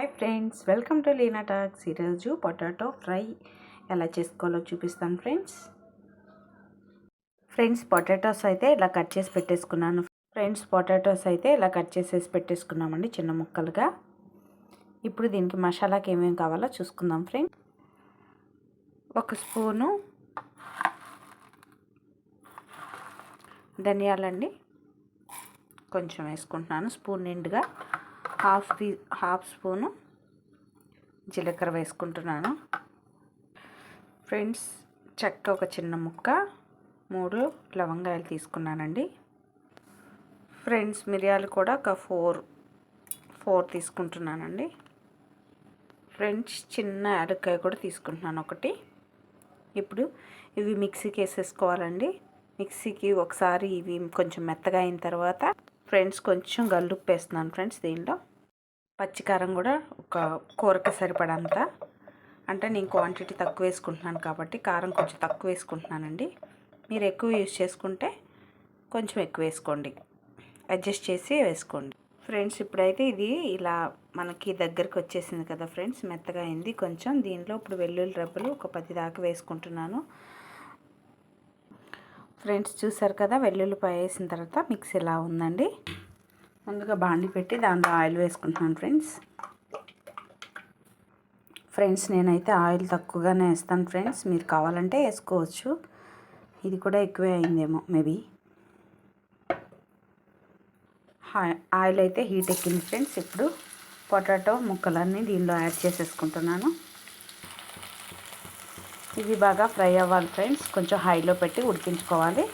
Hi friends welcome to Leena talks ఈరోజు potato fry. ఎలా చేసుకోవాలో చూపిస్తాను ఫ్రెండ్స్. ఫ్రెండ్స్ పొటాటోస్ అయితే ఇలా కట్ చేసి పెట్టేసుకున్నాను. ఫ్రెండ్స్ పొటాటోస్ అయితే ఇలా కట్ చేసేసి పెట్టేసుకున్నామండి చిన్న ముక్కలుగా. ఇప్పుడు దీనికి మసాలాకి ఏమేమి కావాలో చూసుకుందాం ఫ్రెండ్స్. ఒక స్పూను ధనియాలండి. కొంచెం వేసుకుంటున్నాను స్పూన్ నిండుగా. హాఫ్ టీ హాఫ్ స్పూను జీలకర్ర వేసుకుంటున్నాను. ఫ్రెండ్స్ చెక్క ఒక చిన్న ముక్క మూడు లవంగాయలు తీసుకున్నానండి. ఫ్రెండ్స్ మిరియాలు కూడా ఒక ఫోర్ ఫోర్ తీసుకుంటున్నానండి. ఫ్రెండ్స్ చిన్న యాలక్కాయ కూడా తీసుకుంటున్నాను ఒకటి. ఇప్పుడు ఇవి మిక్సీకి వేసేసుకోవాలండి. మిక్సీకి ఒకసారి ఇవి కొంచెం మెత్తగా అయిన తర్వాత ఫ్రెండ్స్ కొంచెం గల్లుప్పు వేస్తున్నాను ఫ్రెండ్స్ దీనిలో. పచ్చికారం కూడా ఒక కూరకి సరిపడంత. అంటే నేను క్వాంటిటీ తక్కువ వేసుకుంటున్నాను కాబట్టి కారం కొంచెం తక్కువ వేసుకుంటున్నానండి. మీరు ఎక్కువ యూజ్ చేసుకుంటే కొంచెం ఎక్కువ వేసుకోండి. అడ్జస్ట్ చేసి వేసుకోండి. ఫ్రెండ్స్ ఇప్పుడైతే ఇది ఇలా మనకి దగ్గరకు వచ్చేసింది కదా ఫ్రెండ్స్ మెత్తగా అయింది. కొంచెం దీనిలో ఇప్పుడు వెల్లుల్లి రబ్బలు ఒక పది దాకా వేసుకుంటున్నాను. ఫ్రెండ్స్ చూసారు కదా వెల్లుల్లిపాయ వేసిన తర్వాత మిక్స్ ఇలా ఉందండి? ముందుగా బాండి పెట్టి దాంట్లో ఆయిల్ వేసుకుంటున్నాను ఫ్రెండ్స్. ఫ్రెండ్స్ నేనైతే ఆయిల్ తక్కువగానే వేస్తాను ఫ్రెండ్స్. మీరు కావాలంటే వేసుకోవచ్చు. ఇది కూడా ఎక్కువే అయిందేమో మేబీ. ఆయిల్ అయితే హీట్ ఎక్కింది ఫ్రెండ్స్. ఇప్పుడు పొటాటో ముక్కలన్నీ దీనిలో యాడ్ చేసేసుకుంటున్నాను. ఇవి బాగా ఫ్రై అవ్వాలి ఫ్రెండ్స్. కొంచెం హైలో పెట్టి ఉడికించుకోవాలి.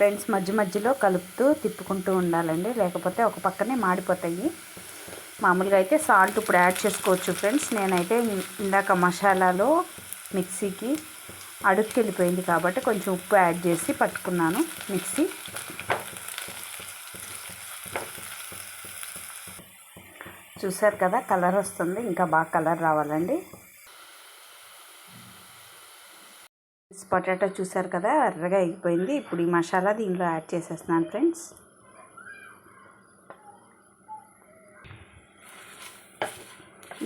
ఫ్రెండ్స్ మధ్య మధ్యలో కలుపుతూ తిప్పుకుంటూ ఉండాలండి. లేకపోతే ఒక పక్కనే మాడిపోతాయి. మామూలుగా అయితే సాల్ట్ ఇప్పుడు యాడ్ చేసుకోవచ్చు ఫ్రెండ్స్. నేనైతే ఇందాక మసాలాలో మిక్సీకి అడుక్కి వెళ్ళిపోయింది కాబట్టి కొంచెం ఉప్పు యాడ్ చేసి పట్టుకున్నాను మిక్సీ. చూసారు కదా కలర్ వస్తుంది. ఇంకా బాగా కలర్ రావాలండి. పొటాటో చూసారు కదా ఎర్రగా అయిపోయింది. ఇప్పుడు ఈ మసాలా దీనిలో యాడ్ చేసేస్తున్నాను ఫ్రెండ్స్.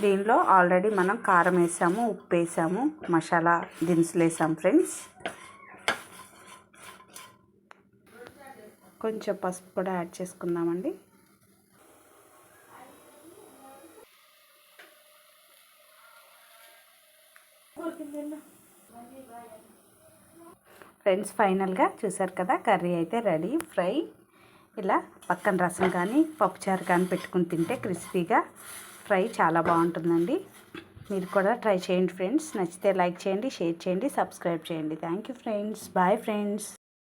దీనిలో ఆల్రెడీ మనం కారం వేసాము ఉప్పు వేసాము మసాలా దినుసులు వేసాము ఫ్రెండ్స్. కొంచెం పసుపు కూడా యాడ్ చేసుకుందామండి. ఫ్రెండ్స్ ఫైనల్గా చూసారు కదా కర్రీ అయితే రెడీ ఫ్రై. ఇలా పక్కన రసం కానీ పప్పుచారు కానీ పెట్టుకుని తింటే క్రిస్పీగా ఫ్రై చాలా బాగుంటుందండి. మీరు కూడా ట్రై చేయండి ఫ్రెండ్స్. నచ్చితే లైక్ చేయండి షేర్ చేయండి సబ్స్క్రైబ్ చేయండి. Thank you friends. Bye friends.